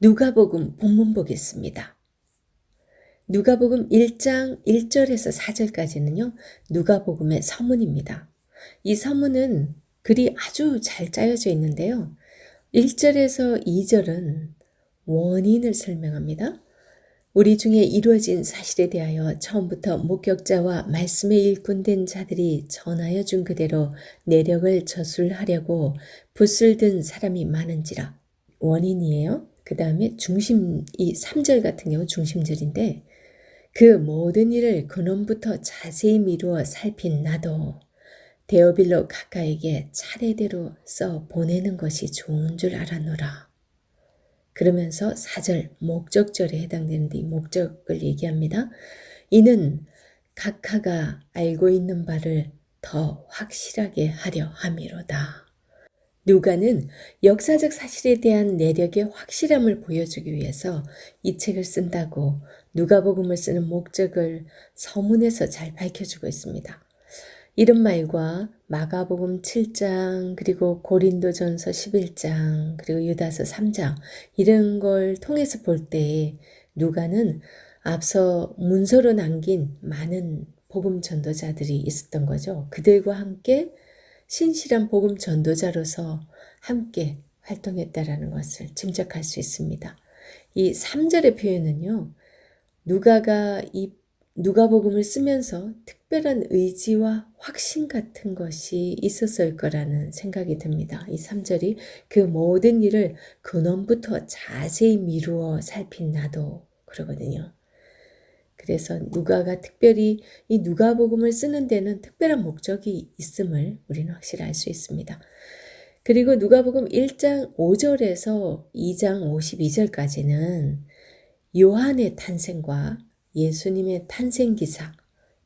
누가복음 본문 보겠습니다. 누가복음 1장 1절에서 4절까지는요. 누가복음의 서문입니다. 이 서문은 글이 아주 잘 짜여져 있는데요. 1절에서 2절은 원인을 설명합니다. 우리 중에 이루어진 사실에 대하여 처음부터 목격자와 말씀에 일꾼된 자들이 전하여 준 그대로 내력을 저술하려고 붓을 든 사람이 많은지라 원인이에요. 그 다음에 중심, 이 3절 같은 경우 중심절인데 그 모든 일을 근원부터 자세히 미루어 살핀 나도 데어빌로 가까에게 차례대로 써 보내는 것이 좋은 줄 알아노라. 그러면서 4절 목적절에 해당되는데 이 목적을 얘기합니다. 이는 각하가 알고 있는 바를 더 확실하게 하려 함이로다. 누가는 역사적 사실에 대한 내력의 확실함을 보여주기 위해서 이 책을 쓴다고 누가복음을 쓰는 목적을 서문에서 잘 밝혀주고 있습니다. 이런 말과 마가복음 7장 그리고 고린도전서 11장 그리고 유다서 3장 이런 걸 통해서 볼 때 누가는 앞서 문서로 남긴 많은 복음 전도자들이 있었던 거죠. 그들과 함께 신실한 복음 전도자로서 함께 활동했다라는 것을 짐작할 수 있습니다. 이 3절의 표현은요. 누가가 이 누가복음을 쓰면서 특별한 의지와 확신 같은 것이 있었을 거라는 생각이 듭니다. 이 3절이 그 모든 일을 근원부터 자세히 미루어 살핀 나도 그러거든요. 그래서 누가가 특별히 이 누가복음을 쓰는 데는 특별한 목적이 있음을 우리는 확실히 알 수 있습니다. 그리고 누가복음 1장 5절에서 2장 52절까지는 요한의 탄생과 예수님의 탄생 기사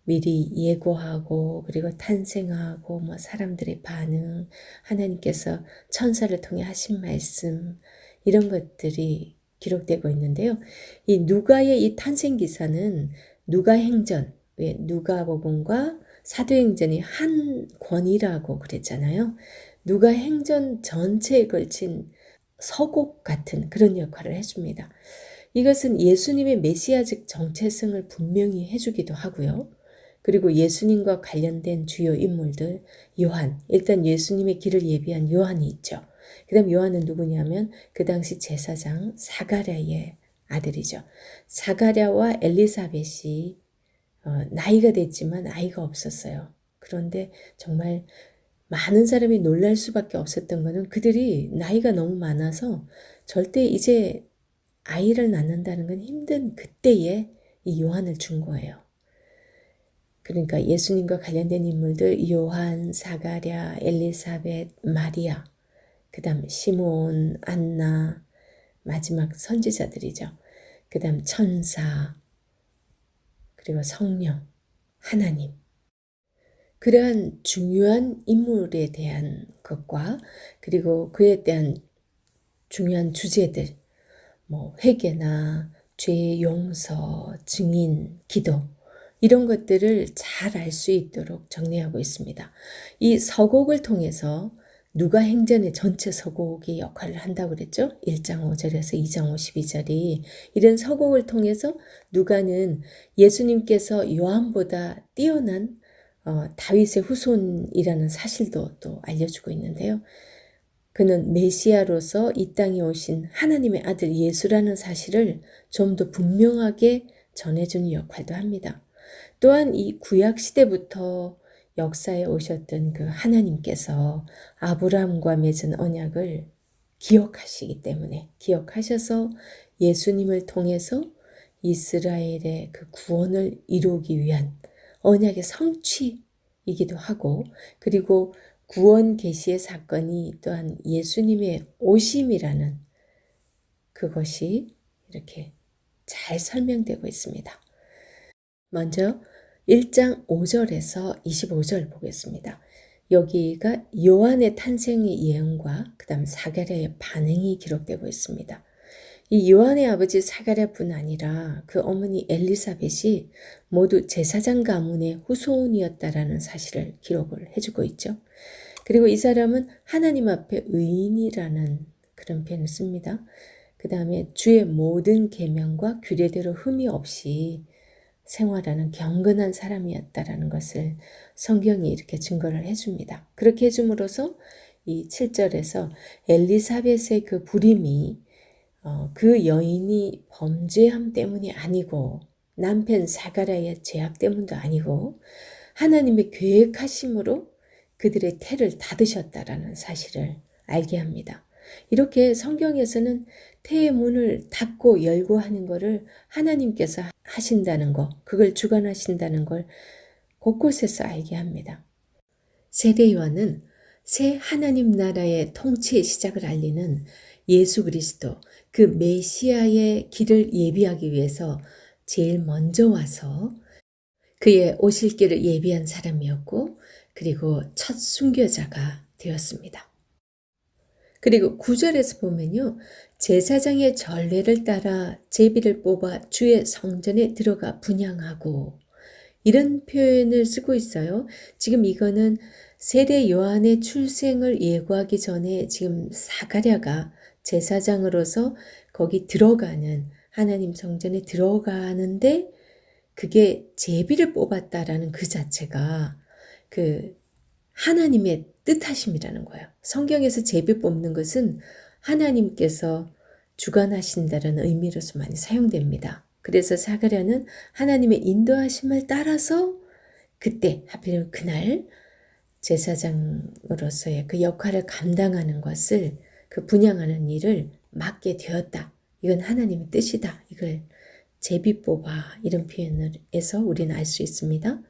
미리 예고하고 그리고 탄생하고 뭐 사람들의 반응 하나님께서 천사를 통해 하신 말씀 이런 것들이 기록되고 있는데요. 이 누가의 이 탄생 기사는 누가 행전, 왜 누가복음과 사도행전이 한 권이라고 그랬잖아요. 누가 행전 전체에 걸친 서곡 같은 그런 역할을 해줍니다. 이것은 예수님의 메시아적 정체성을 분명히 해주기도 하고요. 그리고 예수님과 관련된 주요 인물들, 요한, 일단 예수님의 길을 예비한 요한이 있죠. 그 다음 요한은 누구냐면 그 당시 제사장 사가랴의 아들이죠. 사가랴와 엘리사벳이 어, 나이가 됐지만 아이가 없었어요. 그런데 정말 많은 사람이 놀랄 수밖에 없었던 것은 그들이 나이가 너무 많아서 절대 이제 아이를 낳는다는 건 힘든 그때에 이 요한을 준 거예요. 그러니까 예수님과 관련된 인물들 요한, 사가랴, 엘리사벳, 마리아 그 다음 시몬, 안나, 마지막 선지자들이죠. 그 다음 천사, 그리고 성령, 하나님. 그러한 중요한 인물에 대한 것과 그리고 그에 대한 중요한 주제들, 뭐 회개나 죄 용서, 증인, 기도 이런 것들을 잘 알 수 있도록 정리하고 있습니다. 이 서곡을 통해서 누가 행전의 전체 서곡이 역할을 한다고 그랬죠? 1장 5절에서 2장 52절이 이런 서곡을 통해서 누가는 예수님께서 요한보다 뛰어난 어, 다윗의 후손이라는 사실도 또 알려주고 있는데요. 그는 메시아로서 이 땅에 오신 하나님의 아들 예수라는 사실을 좀 더 분명하게 전해주는 역할도 합니다. 또한 이 구약 시대부터 역사에 오셨던 그 하나님께서 아브라함과 맺은 언약을 기억하시기 때문에 기억하셔서 예수님을 통해서 이스라엘의 그 구원을 이루기 위한 언약의 성취이기도 하고 그리고 구원 계시의 사건이 또한 예수님의 오심이라는 그것이 이렇게 잘 설명되고 있습니다. 먼저 1장 5절에서 25절 보겠습니다. 여기가 요한의 탄생의 예언과 그 다음 사가랴의 반응이 기록되고 있습니다. 이 요한의 아버지 사가랴뿐 아니라 그 어머니 엘리사벳이 모두 제사장 가문의 후손이었다라는 사실을 기록을 해주고 있죠. 그리고 이 사람은 하나님 앞에 의인이라는 그런 표현을 씁니다. 그 다음에 주의 모든 계명과 규례대로 흠이 없이 생활하는 경건한 사람이었다라는 것을 성경이 이렇게 증거를 해줍니다. 그렇게 해줌으로써 이 7절에서 엘리사벳의 그 불임이 어, 그 여인이 범죄함 때문이 아니고 남편 사가라의 죄악 때문도 아니고 하나님의 계획하심으로 그들의 태를 닫으셨다라는 사실을 알게 합니다. 이렇게 성경에서는 태의 문을 닫고 열고 하는 것을 하나님께서 하신다는 것, 그걸 주관하신다는 걸 곳곳에서 알게 합니다. 세례 요한은 새 하나님 나라의 통치의 시작을 알리는 예수 그리스도 그 메시아의 길을 예비하기 위해서 제일 먼저 와서 그의 오실 길을 예비한 사람이었고 그리고 첫 순교자가 되었습니다. 그리고 구절에서 보면요. 제사장의 전례를 따라 제비를 뽑아 주의 성전에 들어가 분양하고 이런 표현을 쓰고 있어요. 지금 이거는 세례 요한의 출생을 예고하기 전에 지금 사가랴가 제사장으로서 거기 들어가는 하나님 성전에 들어가는데 그게 제비를 뽑았다라는 그 자체가 그 하나님의 뜻하심이라는 거예요. 성경에서 제비 뽑는 것은 하나님께서 주관하신다는 의미로서 많이 사용됩니다. 그래서 사가랴는 하나님의 인도하심을 따라서 그때 하필이면 그날 제사장으로서의 그 역할을 감당하는 것을 그 분양하는 일을 맡게 되었다. 이건 하나님의 뜻이다. 이걸 제비 뽑아 이런 표현에서 우리는 알 수 있습니다.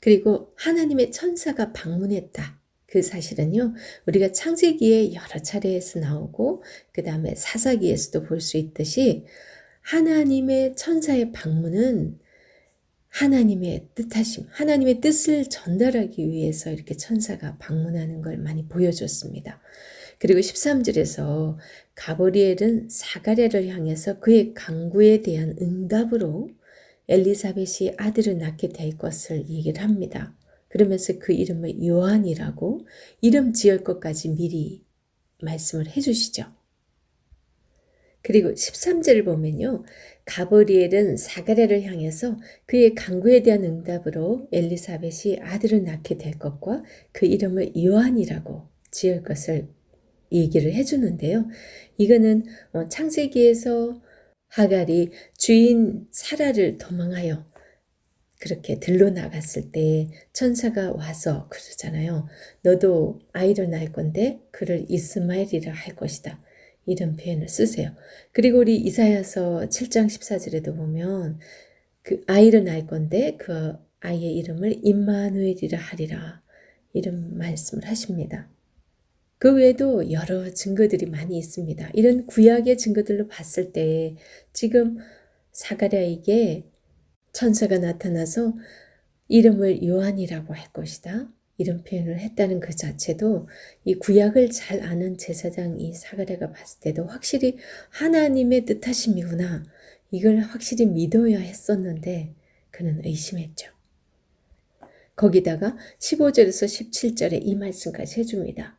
그리고 하나님의 천사가 방문했다. 그 사실은요, 우리가 창세기에 여러 차례에서 나오고, 그 다음에 사사기에서도 볼 수 있듯이, 하나님의 천사의 방문은 하나님의 뜻하심, 하나님의 뜻을 전달하기 위해서 이렇게 천사가 방문하는 걸 많이 보여줬습니다. 그리고 13절에서 가브리엘은 사가랴를 향해서 그의 강구에 대한 응답으로 엘리사벳이 아들을 낳게 될 것을 얘기를 합니다. 그러면서 그 이름을 요한이라고 이름 지을 것까지 미리 말씀을 해주시죠. 그리고 13절을 보면요. 가브리엘은 사가랴를 향해서 그의 강구에 대한 응답으로 엘리사벳이 아들을 낳게 될 것과 그 이름을 요한이라고 지을 것을 얘기를 해주는데요. 이거는 어, 창세기에서 하갈이 주인 사라를 도망하여 그렇게 들러 나갔을 때 천사가 와서 그러잖아요. 너도 아이를 낳을 건데 그를 이스마엘이라 할 것이다. 이런 표현을 쓰세요. 그리고 우리 이사야서 7장 14절에도 보면 그 아이를 낳을 건데 그 아이의 이름을 임마누엘이라 하리라. 이런 말씀을 하십니다. 그 외에도 여러 증거들이 많이 있습니다. 이런 구약의 증거들로 봤을 때 지금 사가랴에게 천사가 나타나서 이름을 요한이라고 할 것이다. 이런 표현을 했다는 그 자체도 이 구약을 잘 아는 제사장 이 사가랴가 봤을 때도 확실히 하나님의 뜻하심이구나. 이걸 확실히 믿어야 했었는데 그는 의심했죠. 거기다가 15절에서 17절에 이 말씀까지 해줍니다.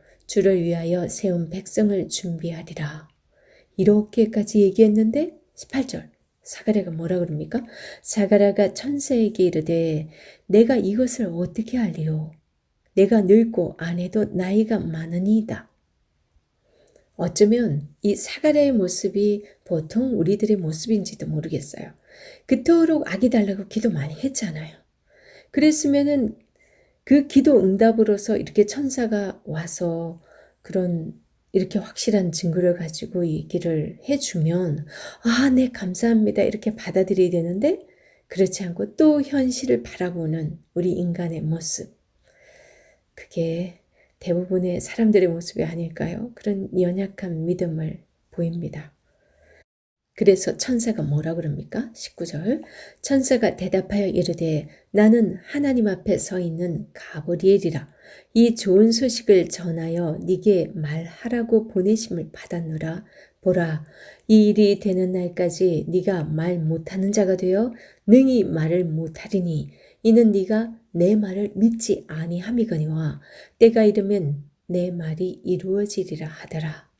주를 위하여 세운 백성을 준비하리라. 이렇게까지 얘기했는데 18절 사가랴가 뭐라 그럽니까? 사가랴가 천사에게 이르되 내가 이것을 어떻게 알리오? 내가 늙고 아내도 나이가 많으니이다. 어쩌면 이 사가랴의 모습이 보통 우리들의 모습인지도 모르겠어요. 그토록 아기 달라고 기도 많이 했잖아요. 그랬으면은 그 기도 응답으로서 이렇게 천사가 와서 그런 이렇게 확실한 증거를 가지고 얘기를 해주면, 아, 네, 감사합니다. 이렇게 받아들여야 되는데, 그렇지 않고 또 현실을 바라보는 우리 인간의 모습. 그게 대부분의 사람들의 모습이 아닐까요? 그런 연약한 믿음을 보입니다. 그래서 천사가 뭐라 그럽니까? 19절. 천사가 대답하여 이르되 나는 하나님 앞에 서 있는 가브리엘이라. 이 좋은 소식을 전하여 네게 말하라고 보내심을 받았노라. 보라, 이 일이 되는 날까지 네가 말 못하는 자가 되어 능히 말을 못하리니 이는 네가 내 말을 믿지 아니함이거니와 때가 이르면 내 말이 이루어지리라 하더라.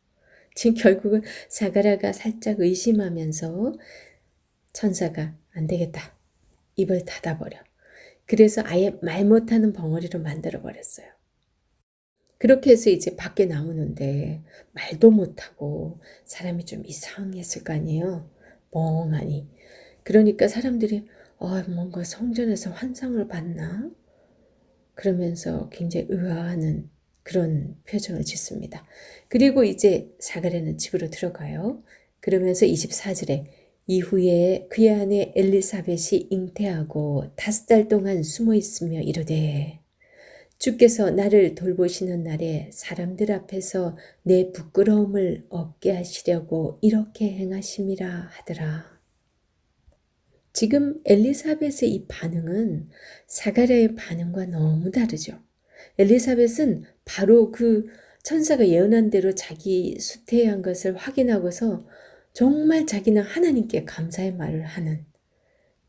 지금 결국은 사가라가 살짝 의심하면서 천사가 안 되겠다. 입을 닫아버려. 그래서 아예 말 못하는 벙어리로 만들어 버렸어요. 그렇게 해서 이제 밖에 나오는데 말도 못하고 사람이 좀 이상했을 거 아니에요. 멍하니. 그러니까 사람들이 어, 뭔가 성전에서 환상을 봤나? 그러면서 굉장히 의아하는 그런 표정을 짓습니다. 그리고 이제 사가랴는 집으로 들어가요. 그러면서 24절에 이후에 그의 아내 엘리사벳이 잉태하고 다섯 달 동안 숨어 있으며 이르되 주께서 나를 돌보시는 날에 사람들 앞에서 내 부끄러움을 없게 하시려고 이렇게 행하심이라 하더라. 지금 엘리사벳의 이 반응은 사가랴의 반응과 너무 다르죠. 엘리사벳은 바로 그 천사가 예언한 대로 자기 수태한 것을 확인하고서 정말 자기는 하나님께 감사의 말을 하는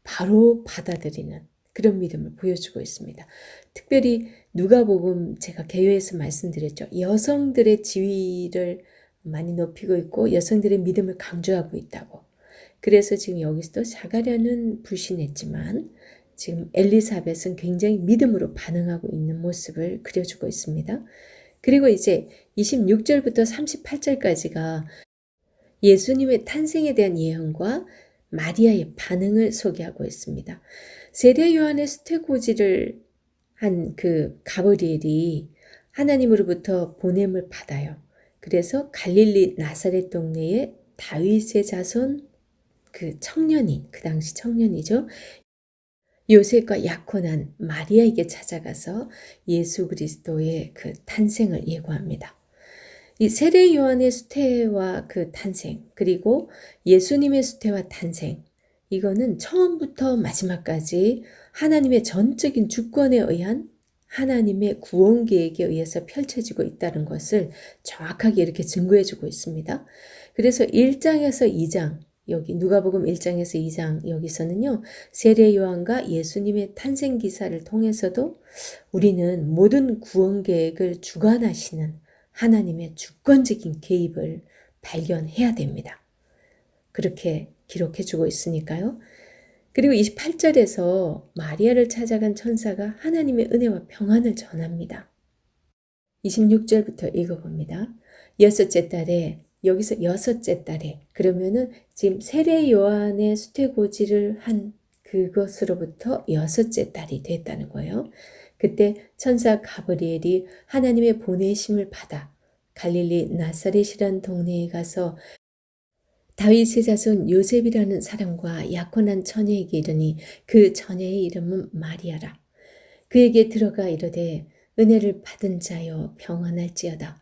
바로 받아들이는 그런 믿음을 보여주고 있습니다. 특별히 누가복음 제가 개요에서 말씀드렸죠. 여성들의 지위를 많이 높이고 있고 여성들의 믿음을 강조하고 있다고. 그래서 지금 여기서도 자가랴는 불신했지만 지금 엘리사벳은 굉장히 믿음으로 반응하고 있는 모습을 그려주고 있습니다. 그리고 이제 26절부터 38절까지가 예수님의 탄생에 대한 예언과 마리아의 반응을 소개하고 있습니다. 세례 요한의 수태고지를 한 그 가브리엘이 하나님으로부터 보냄을 받아요. 그래서 갈릴리 나사렛 동네에 다윗의 자손 그 청년이 그 당시 청년이죠. 요셉과 약혼한 마리아에게 찾아가서 예수 그리스도의 그 탄생을 예고합니다. 이 세례 요한의 수태와 그 탄생, 그리고 예수님의 수태와 탄생, 이거는 처음부터 마지막까지 하나님의 전적인 주권에 의한 하나님의 구원 계획에 의해서 펼쳐지고 있다는 것을 정확하게 이렇게 증거해 주고 있습니다. 그래서 1장에서 2장, 여기 누가복음 1장에서 2장 여기서는요. 세례 요한과 예수님의 탄생 기사를 통해서도 우리는 모든 구원 계획을 주관하시는 하나님의 주권적인 개입을 발견해야 됩니다. 그렇게 기록해 주고 있으니까요. 그리고 28절에서 마리아를 찾아간 천사가 하나님의 은혜와 평안을 전합니다. 26절부터 읽어봅니다. 여섯째 달에 여기서 여섯째 달에 그러면은 지금 세례 요한의 수태고지를 한 그것으로부터 여섯째 달이 됐다는 거예요. 그때 천사 가브리엘이 하나님의 보내심을 받아 갈릴리 나사렛이란 동네에 가서 다윗의 자손 요셉이라는 사람과 약혼한 처녀에게 이르니 그 처녀의 이름은 마리아라. 그에게 들어가 이르되 은혜를 받은 자여 평안할지어다.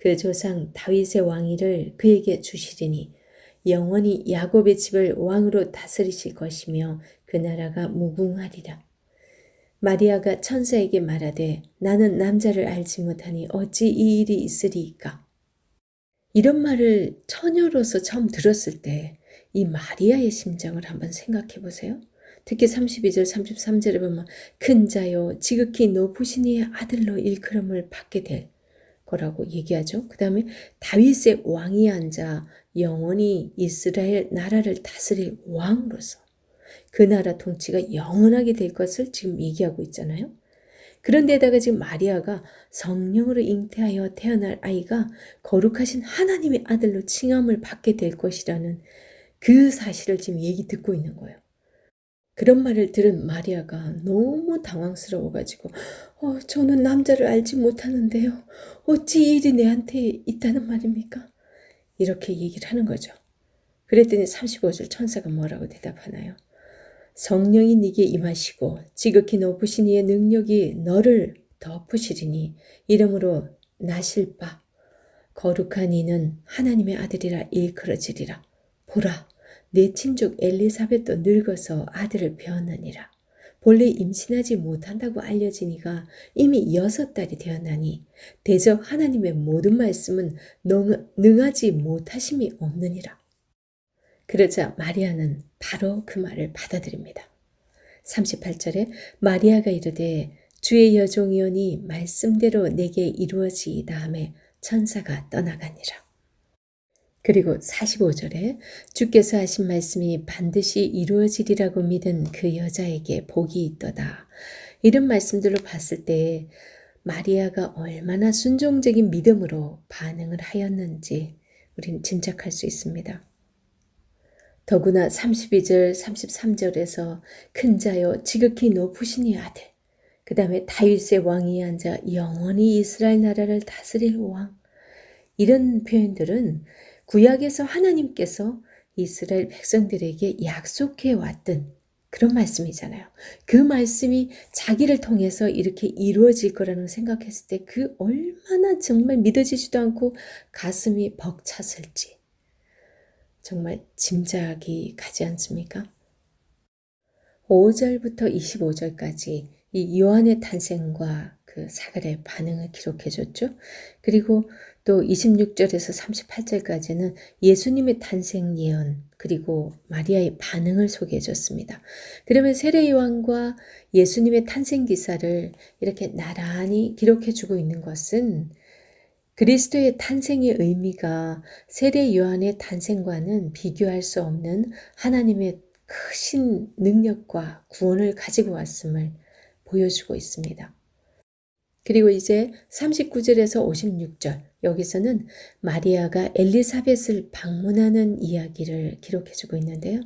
그 조상 다윗의 왕위를 그에게 주시리니 영원히 야곱의 집을 왕으로 다스리실 것이며 그 나라가 무궁하리라. 마리아가 천사에게 말하되 나는 남자를 알지 못하니 어찌 이 일이 있으리이까. 이런 말을 처녀로서 처음 들었을 때 이 마리아의 심정을 한번 생각해 보세요. 특히 32절 33절에 보면 큰 자요 지극히 높으신 이의 아들로 일컬음을 받게 될 거라고 얘기하죠. 그 다음에 다윗의 왕이 앉아 영원히 이스라엘 나라를 다스릴 왕으로서 그 나라 통치가 영원하게 될 것을 지금 얘기하고 있잖아요. 그런데다가 지금 마리아가 성령으로 잉태하여 태어날 아이가 거룩하신 하나님의 아들로 칭함을 받게 될 것이라는 그 사실을 지금 얘기 듣고 있는 거예요. 그런 말을 들은 마리아가 너무 당황스러워가지고, 어, 저는 남자를 알지 못하는데요. 어찌 이 일이 내한테 있다는 말입니까? 이렇게 얘기를 하는 거죠. 그랬더니 35절 천사가 뭐라고 대답하나요? 성령이 네게 임하시고 지극히 높으신 이의 능력이 너를 덮으시리니 이름으로 나실 바 거룩한 이는 하나님의 아들이라 일컬어지리라 보라 내 친족 엘리사벳도 늙어서 아들을 배었느니라 본래 임신하지 못한다고 알려지니가 이미 여섯 달이 되었나니 대적 하나님의 모든 말씀은 능하지 못하심이 없느니라 그러자 마리아는 바로 그 말을 받아들입니다. 38절에 마리아가 이르되 주의 여종이오니 말씀대로 내게 이루어지이다 하매 천사가 떠나가니라. 그리고 45절에 주께서 하신 말씀이 반드시 이루어지리라고 믿은 그 여자에게 복이 있도다. 이런 말씀들로 봤을 때 마리아가 얼마나 순종적인 믿음으로 반응을 하였는지 우린 짐작할 수 있습니다. 더구나 32절, 33절에서 큰 자여 지극히 높으신 이 아들, 그 다음에 다윗의 왕이 앉아 영원히 이스라엘 나라를 다스릴 왕. 이런 표현들은 구약에서 하나님께서 이스라엘 백성들에게 약속해 왔던 그런 말씀이잖아요. 그 말씀이 자기를 통해서 이렇게 이루어질 거라는 생각했을 때 그 얼마나 정말 믿어지지도 않고 가슴이 벅찼을지. 정말 짐작이 가지 않습니까? 5절부터 25절까지 이 요한의 탄생과 그 사갈의 반응을 기록해 줬죠. 그리고 또 26절에서 38절까지는 예수님의 탄생 예언 그리고 마리아의 반응을 소개해 줬습니다. 그러면 세례 요한과 예수님의 탄생 기사를 이렇게 나란히 기록해 주고 있는 것은 그리스도의 탄생의 의미가 세례 요한의 탄생과는 비교할 수 없는 하나님의 크신 능력과 구원을 가지고 왔음을 보여주고 있습니다. 그리고 이제 39절에서 56절 여기서는 마리아가 엘리사벳을 방문하는 이야기를 기록해 주고 있는데요.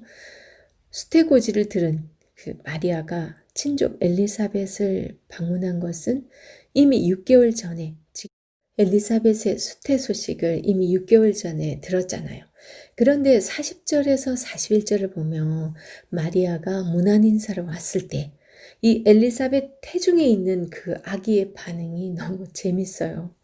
수태고지를 들은 그 마리아가 친족 엘리사벳을 방문한 것은 이미 6개월 전에 엘리사벳의 수태 소식을 이미 6개월 전에 들었잖아요. 그런데 40절에서 41절을 보면 마리아가 문안 인사로 왔을 때 이 엘리사벳 태중에 있는 그 아기의 반응이 너무 재밌어요.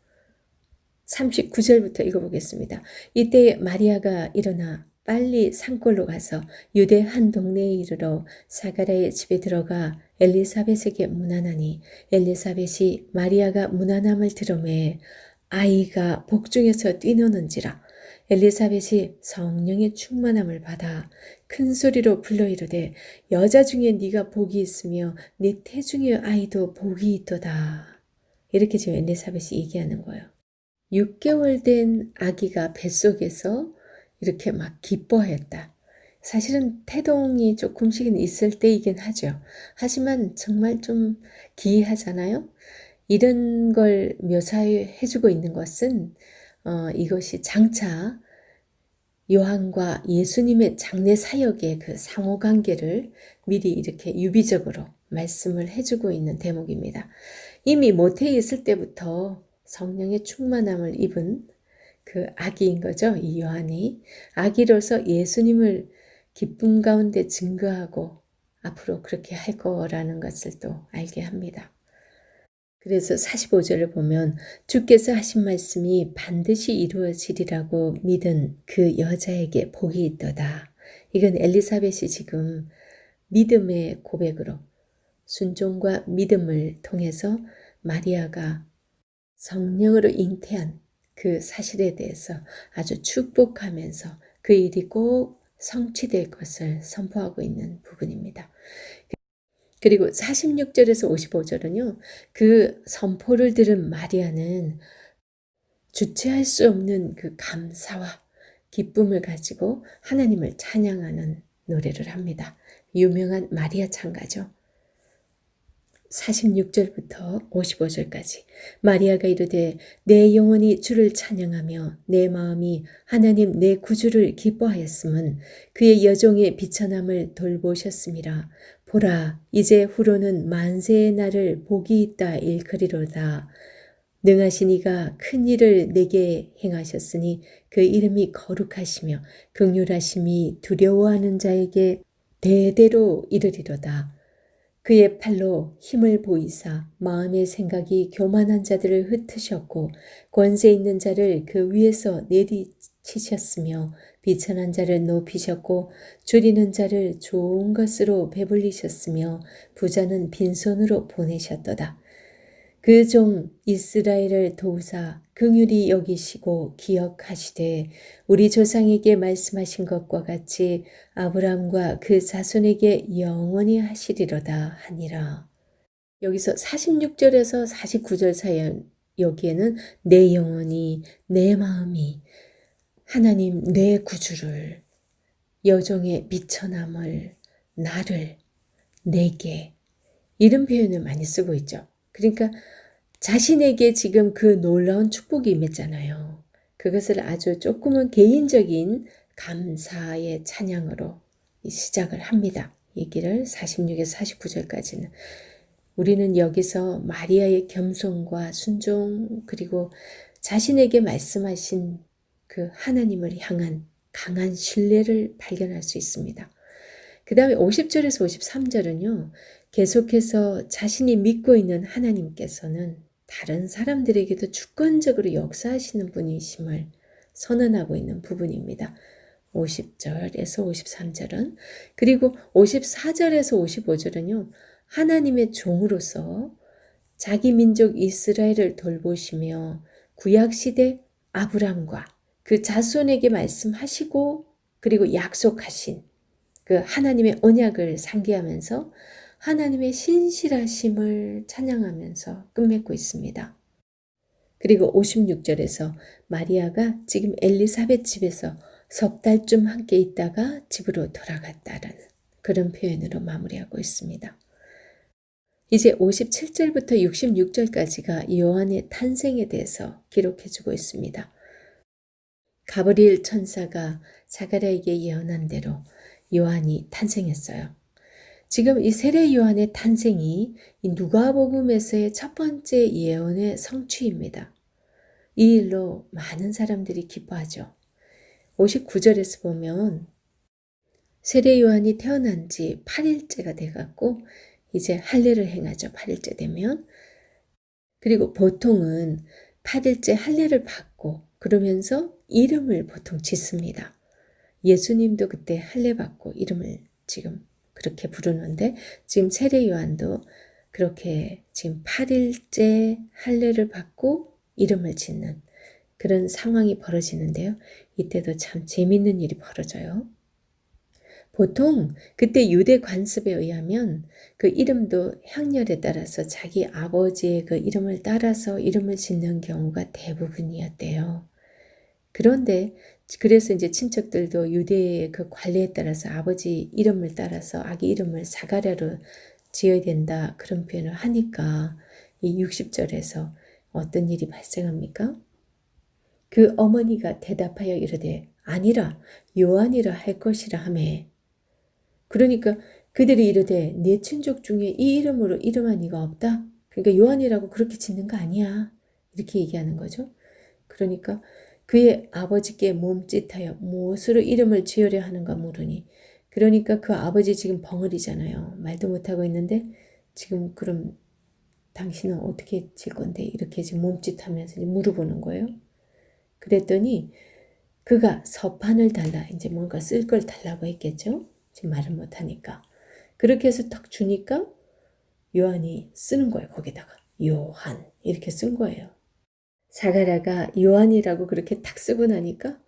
39절부터 읽어보겠습니다. 이때 마리아가 일어나 빨리 산골로 가서 유대 한 동네에 이르러 사가랴의 집에 들어가 엘리사벳에게 문안하니 엘리사벳이 마리아가 문안함을 들음에 아이가 복중에서 뛰노는지라 엘리사벳이 성령의 충만함을 받아 큰 소리로 불러 이르되 여자 중에 네가 복이 있으며 네 태중의 아이도 복이 있도다. 이렇게 지금 엘리사벳이 얘기하는 거예요. 6개월 된 아기가 뱃속에서 이렇게 막 기뻐했다. 사실은 태동이 조금씩은 있을 때이긴 하죠. 하지만 정말 좀 기이하잖아요. 이런 걸 묘사해주고 있는 것은 어, 이것이 장차 요한과 예수님의 장례 사역의 그 상호 관계를 미리 이렇게 유비적으로 말씀을 해주고 있는 대목입니다. 이미 모태에 있을 때부터 성령의 충만함을 입은 그 아기인 거죠. 이 요한이 아기로서 예수님을 기쁨 가운데 증거하고 앞으로 그렇게 할 거라는 것을 또 알게 합니다. 그래서 45절을 보면 주께서 하신 말씀이 반드시 이루어지리라고 믿은 그 여자에게 복이 있도다. 이건 엘리사벳이 지금 믿음의 고백으로 순종과 믿음을 통해서 마리아가 성령으로 잉태한 그 사실에 대해서 아주 축복하면서 그 일이 꼭 성취될 것을 선포하고 있는 부분입니다. 그리고 46절에서 55절은요, 그 선포를 들은 마리아는 주체할 수 없는 그 감사와 기쁨을 가지고 하나님을 찬양하는 노래를 합니다. 유명한 마리아 찬가죠. 46절부터 55절까지 마리아가 이르되 내 영혼이 주를 찬양하며 내 마음이 하나님 내 구주를 기뻐하였음은 그의 여종의 비천함을 돌보셨음이라 보라 이제 후로는 만세의 날을 복이 있다 일컬이로다 능하신 이가 큰 일을 내게 행하셨으니 그 이름이 거룩하시며 극률하심이 두려워하는 자에게 대대로 이르리로다. 그의 팔로 힘을 보이사 마음의 생각이 교만한 자들을 흩으셨고 권세 있는 자를 그 위에서 내리치셨으며 비천한 자를 높이셨고 줄이는 자를 좋은 것으로 배불리셨으며 부자는 빈손으로 보내셨도다. 그 종 이스라엘을 도우사 긍휼히 여기시고 기억하시되 우리 조상에게 말씀하신 것과 같이 아브라함과 그 자손에게 영원히 하시리로다 하니라. 여기서 46절에서 49절 사이 여기에는 내 영혼이 내 마음이 하나님 내 구주를 여종의 미천함을 나를 내게 이런 표현을 많이 쓰고 있죠. 그러니까 자신에게 지금 그 놀라운 축복이 임했잖아요. 그것을 아주 조금은 개인적인 감사의 찬양으로 시작을 합니다. 얘기를 46에서 49절까지는. 우리는 여기서 마리아의 겸손과 순종 그리고 자신에게 말씀하신 그 하나님을 향한 강한 신뢰를 발견할 수 있습니다. 그 다음에 50절에서 53절은요, 계속해서 자신이 믿고 있는 하나님께서는 다른 사람들에게도 주권적으로 역사하시는 분이심을 선언하고 있는 부분입니다. 50절에서 53절은 그리고 54절에서 55절은요. 하나님의 종으로서 자기 민족 이스라엘을 돌보시며 구약 시대 아브람과 그 자손에게 말씀하시고 그리고 약속하신 그 하나님의 언약을 상기하면서 하나님의 신실하심을 찬양하면서 끝맺고 있습니다. 그리고 56절에서 마리아가 지금 엘리사벳 집에서 석 달쯤 함께 있다가 집으로 돌아갔다는 그런 표현으로 마무리하고 있습니다. 이제 57절부터 66절까지가 요한의 탄생에 대해서 기록해주고 있습니다. 가브리엘 천사가 자가랴에게 예언한 대로 요한이 탄생했어요. 지금 이 세례 요한의 탄생이 누가복음에서의 첫 번째 예언의 성취입니다. 이 일로 많은 사람들이 기뻐하죠. 59절에서 보면 세례 요한이 태어난 지 8일째가 돼갖고 이제 할례를 행하죠. 8일째 되면. 그리고 보통은 8일째 할례를 받고 그러면서 이름을 보통 짓습니다. 예수님도 그때 할례 받고 이름을 지금 그렇게 부르는데 지금 세례 요한도 그렇게 지금 8일째 할례를 받고 이름을 짓는 그런 상황이 벌어지는데요. 이때도 참 재밌는 일이 벌어져요. 보통 그때 유대 관습에 의하면 그 이름도 향렬에 따라서 자기 아버지의 그 이름을 따라서 이름을 짓는 경우가 대부분이었대요. 그런데 그래서 이제 친척들도 유대의 그 관례에 따라서 아버지 이름을 따라서 아기 이름을 사가랴로 지어야 된다 그런 표현을 하니까 이 60절에서 어떤 일이 발생합니까? 그 어머니가 대답하여 이르되 아니라 요한이라 할 것이라 하매 그러니까 그들이 이르되 내 친족 중에 이 이름으로 이름한 이가 없다. 그러니까 요한이라고 그렇게 짓는 거 아니야. 이렇게 얘기하는 거죠. 그러니까 그의 아버지께 몸짓하여 무엇으로 이름을 지으려 하는가 물으니 그러니까 그 아버지 지금 벙어리잖아요. 말도 못하고 있는데 지금 그럼 당신은 어떻게 질 건데 이렇게 지금 몸짓하면서 물어보는 거예요. 그랬더니 그가 서판을 달라 이제 뭔가 쓸 걸 달라고 했겠죠. 지금 말을 못하니까 그렇게 해서 탁 주니까 요한이 쓰는 거예요. 거기다가 요한 이렇게 쓴 거예요. 사가라가 요한이라고 그렇게 탁 쓰고 나니까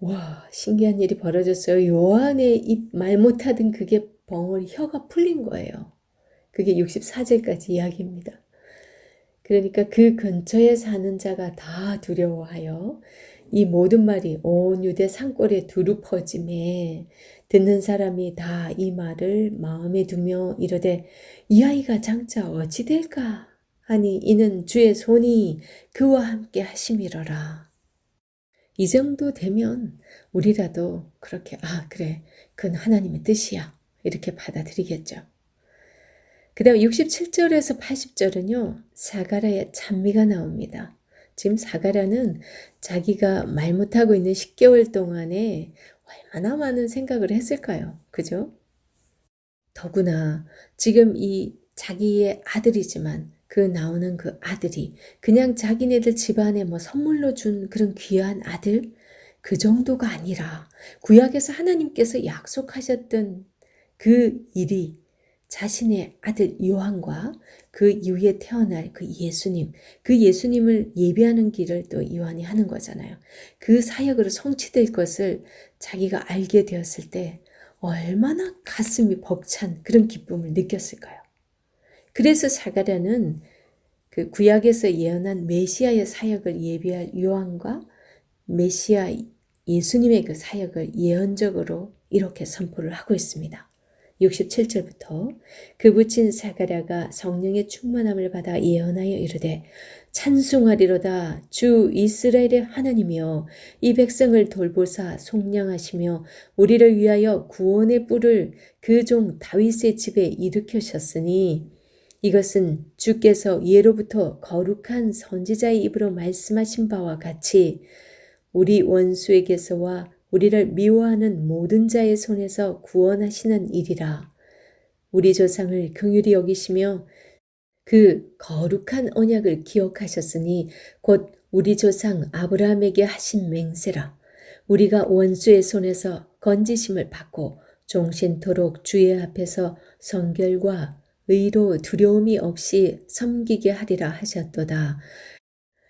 와 신기한 일이 벌어졌어요. 요한의 입 말 못하던 그게 벙어리 혀가 풀린 거예요. 그게 64절까지 이야기입니다. 그러니까 그 근처에 사는 자가 다 두려워하여 이 모든 말이 온 유대 산골에 두루 퍼짐에 듣는 사람이 다 이 말을 마음에 두며 이르되 이 아이가 장차 어찌 될까 하니 이는 주의 손이 그와 함께 하심이러라. 이 정도 되면 우리라도 그렇게 아 그래 그건 하나님의 뜻이야 이렇게 받아들이겠죠. 그 다음 67절에서 80절은요 사가라의 찬미가 나옵니다. 지금 사가라는 자기가 말 못하고 있는 10개월 동안에 얼마나 많은 생각을 했을까요? 그죠? 더구나 지금 이 자기의 아들이지만 그 나오는 그 아들이 그냥 자기네들 집안에 뭐 선물로 준 그런 귀한 아들 그 정도가 아니라 구약에서 하나님께서 약속하셨던 그 일이 자신의 아들 요한과 그 이후에 태어날 그 예수님, 그 예수님을 예비하는 길을 또 요한이 하는 거잖아요. 그 사역으로 성취될 것을 자기가 알게 되었을 때 얼마나 가슴이 벅찬 그런 기쁨을 느꼈을까요? 그래서 사가랴는 그 구약에서 예언한 메시아의 사역을 예비할 요한과 메시아 예수님의 그 사역을 예언적으로 이렇게 선포를 하고 있습니다. 67절부터 그 붙인 사가랴가 성령의 충만함을 받아 예언하여 이르되 찬송하리로다 주 이스라엘의 하나님이여. 이 백성을 돌보사 속량하시며 우리를 위하여 구원의 뿔을 그 종 다윗의 집에 일으키셨으니 이것은 주께서 예로부터 거룩한 선지자의 입으로 말씀하신 바와 같이 우리 원수에게서와 우리를 미워하는 모든 자의 손에서 구원하시는 일이라. 우리 조상을 긍휼히 여기시며 그 거룩한 언약을 기억하셨으니 곧 우리 조상 아브라함에게 하신 맹세라. 우리가 원수의 손에서 건지심을 받고 종신토록 주의 앞에서 성결과 의로 두려움이 없이 섬기게 하리라 하셨도다.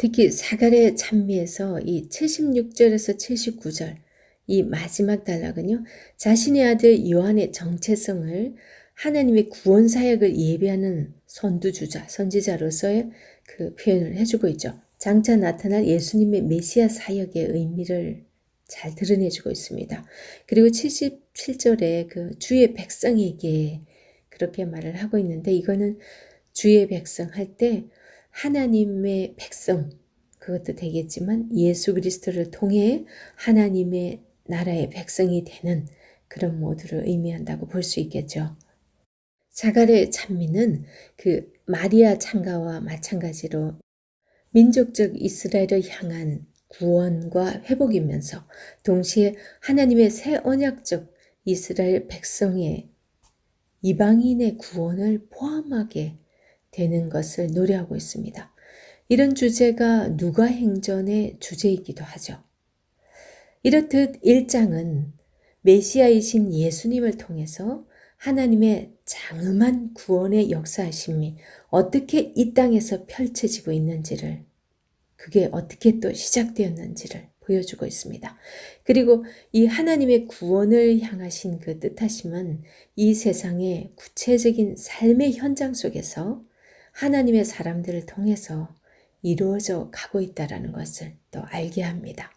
특히 사갈의 찬미에서 이 76절에서 79절 이 마지막 단락은요. 자신의 아들 요한의 정체성을 하나님의 구원 사역을 예비하는 선두주자, 선지자로서의 그 표현을 해주고 있죠. 장차 나타날 예수님의 메시아 사역의 의미를 잘 드러내주고 있습니다. 그리고 77절에 그 주의 백성에게 그렇게 말을 하고 있는데 이거는 주의 백성 할 때 하나님의 백성 그것도 되겠지만 예수 그리스도를 통해 하나님의 나라의 백성이 되는 그런 모두를 의미한다고 볼 수 있겠죠. 자갈의 찬미는 그 마리아 창가와 마찬가지로 민족적 이스라엘을 향한 구원과 회복이면서 동시에 하나님의 새 언약적 이스라엘 백성의 이방인의 구원을 포함하게 되는 것을 노래하고 있습니다. 이런 주제가 누가 행전의 주제이기도 하죠. 이렇듯 1장은 메시아이신 예수님을 통해서 하나님의 장엄한 구원의 역사하심이 어떻게 이 땅에서 펼쳐지고 있는지를 그게 어떻게 또 시작되었는지를 보여주고 있습니다. 그리고 이 하나님의 구원을 향하신 그 뜻하심은 이 세상의 구체적인 삶의 현장 속에서 하나님의 사람들을 통해서 이루어져 가고 있다는 것을 또 알게 합니다.